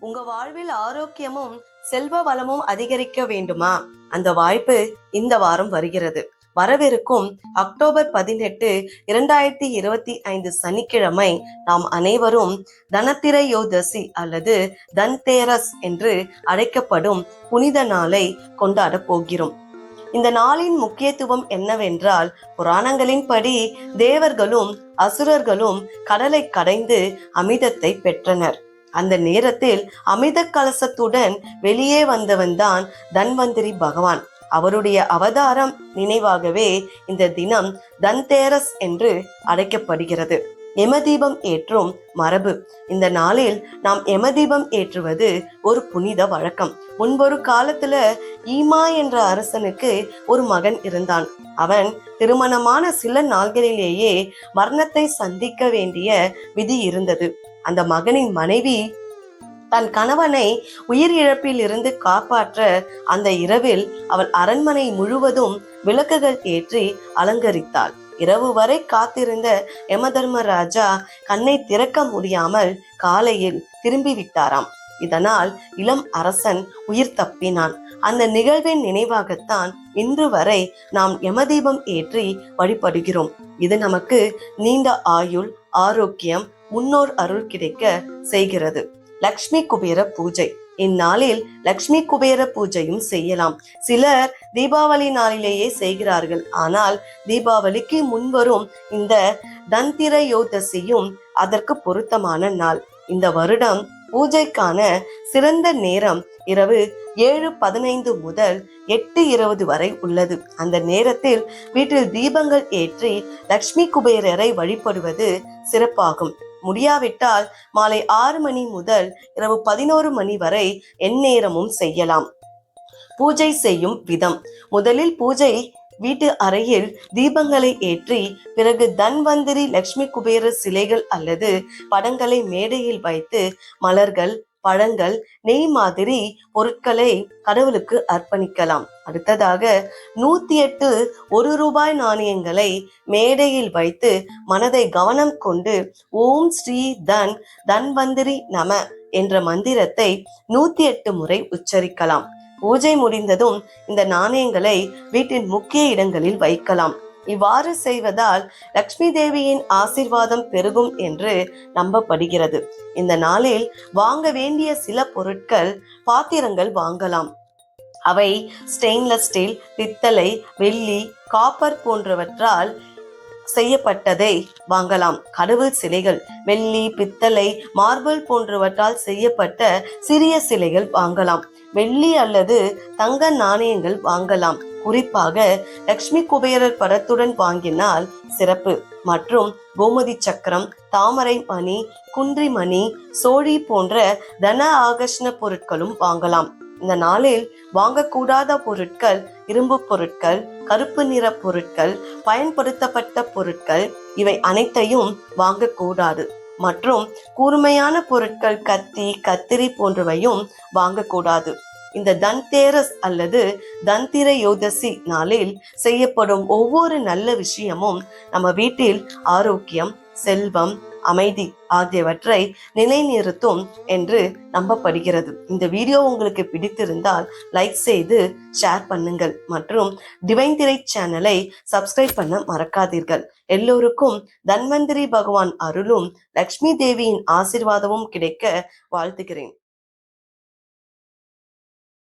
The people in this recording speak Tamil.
உங்க வாழ்வில் ஆரோக்கியமும் செல்வ வளமும் அதிகரிக்க வேண்டுமா? அந்த வாய்ப்பு இந்த வாரம் வருகிறது. வரவிருக்கும் அக்டோபர் பதினெட்டு இரண்டாயிரத்தி இருபத்தி ஐந்து சனிக்கிழமை நாம் அனைவரும் தனத்திரையோதசி அல்லது தன்தேரஸ் என்று அழைக்கப்படும் புனித நாளை கொண்டாட போகிறோம். இந்த நாளின் முக்கியத்துவம் என்னவென்றால் புராணங்களின்படி தேவர்களும் அசுரர்களும் கடலை கடைந்து அமிர்தத்தை பெற்றனர். அந்த நேரத்தில் அமித கலசத்துடன் வெளியே வந்தவன்தான் தன்வந்திரி பகவான். அவருடைய அவதாரம் நினைவாகவே இந்த தினம் தன்தேரஸ் என்று அழைக்கப்படுகிறது. எமதீபம் ஏற்றும் மரபு. இந்த நாளில் நாம் எமதீபம் ஏற்றுவது ஒரு புனித வழக்கம். முன்பொரு காலத்துல ஈமா என்ற அரசனுக்கு ஒரு மகன் இருந்தான். அவன் திருமணமான சில நாள்களிலேயே மரணத்தை சந்திக்க வேண்டிய விதி இருந்தது. அந்த மகனின் மனைவி தன் கணவனை உயிர் இழப்பில் இருந்து காப்பாற்ற அந்த இரவில் அவள் அரண்மனை முழுவதும் விளக்குகள் ஏற்றி அலங்கரித்தாள். இரவு வரை காத்திருந்த யமதர்மராஜா கண்ணை திறக்க முடியாமல் காலையில் திரும்பி விட்டாராம் இதனால் இளம் அரசன் உயிர் தப்பினான். அந்த நிகழ்வின் நினைவாகத்தான் இன்று வரை நாம் யமதீபம் ஏற்றி வழிபடுகிறோம். இது நமக்கு நீண்ட ஆயுள் ஆரோக்கியம் முன்னோர் அருள் கிடைக்க செய்கிறது. லக்ஷ்மி குபேர பூஜை. இந்நாளில் லக்ஷ்மி குபேர பூஜையும் செய்யலாம். சிலர் தீபாவளி நாளிலேயே செய்கிறார்கள். ஆனால் தீபாவளிக்கு முன்வரும் இந்த தந்திரயோதசியும் அதற்கு பொருத்தமான நாள். இந்த வருடம் பூஜைக்கான சிறந்த நேரம் இரவு ஏழு பதினைந்து முதல் எட்டு இருபது வரை உள்ளது. அந்த நேரத்தில் வீட்டில் தீபங்கள் ஏற்றி லக்ஷ்மி குபேரரை வழிபடுவது சிறப்பாகும். முடியாவிட்டால் மாலை ஆறு மணி முதல் இரவு பதினோரு மணி வரை எந்நேரமும் செய்யலாம். பூஜை செய்யும் விதம். முதலில் பூஜை வீட்டு அறையில் தீபங்களை ஏற்றி பிறகு தன்வந்திரி லக்ஷ்மி குபேர சிலைகள் அல்லது படங்களை மேடையில் வைத்து மலர்கள் பழங்கள் நெய் மாதிரி பொருட்களை கடவுளுக்கு அர்ப்பணிக்கலாம். அடுத்ததாக நூத்தி எட்டு ஒரு ரூபாய் நாணயங்களை மேடையில் வைத்து மனதை கவனம் கொண்டு ஓம் ஸ்ரீ தன் தன்வந்திரி நம என்ற மந்திரத்தை நூத்தி எட்டு முறை உச்சரிக்கலாம். பூஜை முடிந்ததும் இந்த நாணயங்களை வீட்டின் முக்கிய இடங்களில் வைக்கலாம். இவ்வாறு செய்வதால் லக்ஷ்மி தேவியின் ஆசிர்வாதம் பெருகும் என்று நம்பப்படுகிறது. இந்த நாளில் வாங்க வேண்டிய சில பொருட்கள் பாத்திரங்கள் வாங்கலாம். அவை ஸ்டெயின்லெஸ் ஸ்டீல் பித்தளை வெள்ளி காப்பர் போன்றவற்றால் செய்யப்பட்டதை வாங்கலாம். கடவுள் சிலைகள் வெள்ளி பித்தளை மார்பிள் போன்றவற்றால் செய்யப்பட்ட சிறிய சிலைகள் வாங்கலாம். வெள்ளி அல்லது தங்க நாணயங்கள் வாங்கலாம். குறிப்பாக லக்ஷ்மி குபேரர் படத்துடன் வாங்கினால் சிறப்பு. மற்றும் கோமதி சக்கரம் தாமரை மணி குன்றி மணி சோழி போன்ற தன ஆகர்ஷண பொருட்களும் வாங்கலாம். இந்த நாளில் வாங்கக்கூடாத பொருட்கள் இரும்பு பொருட்கள் கருப்பு நிற பொருட்கள் பயன்படுத்தப்பட்ட பொருட்கள் இவை அனைத்தையும் வாங்கக்கூடாது. மற்றும் கூர்மையான பொருட்கள் கத்தி கத்திரி போன்றவையும் வாங்கக்கூடாது. இந்த தன்தேரஸ் அல்லது தந்திரயோதசி நாளில் செய்யப்படும் ஒவ்வொரு நல்ல விஷயமும் நம்ம வீட்டில் ஆரோக்கியம் செல்வம் அமைதி ஆகியவற்றை நிலைநிறுத்தும் என்று நம்பப்படுகிறது. இந்த வீடியோ உங்களுக்கு பிடித்திருந்தால் லைக் செய்து ஷேர் பண்ணுங்கள். மற்றும் டிவைன் திரை சேனலை சப்ஸ்கிரைப் பண்ண மறக்காதீர்கள். எல்லோருக்கும் தன்வந்திரி பகவான் அருளும் லக்ஷ்மி தேவியின் ஆசிர்வாதமும் கிடைக்க வாழ்த்துகிறேன்.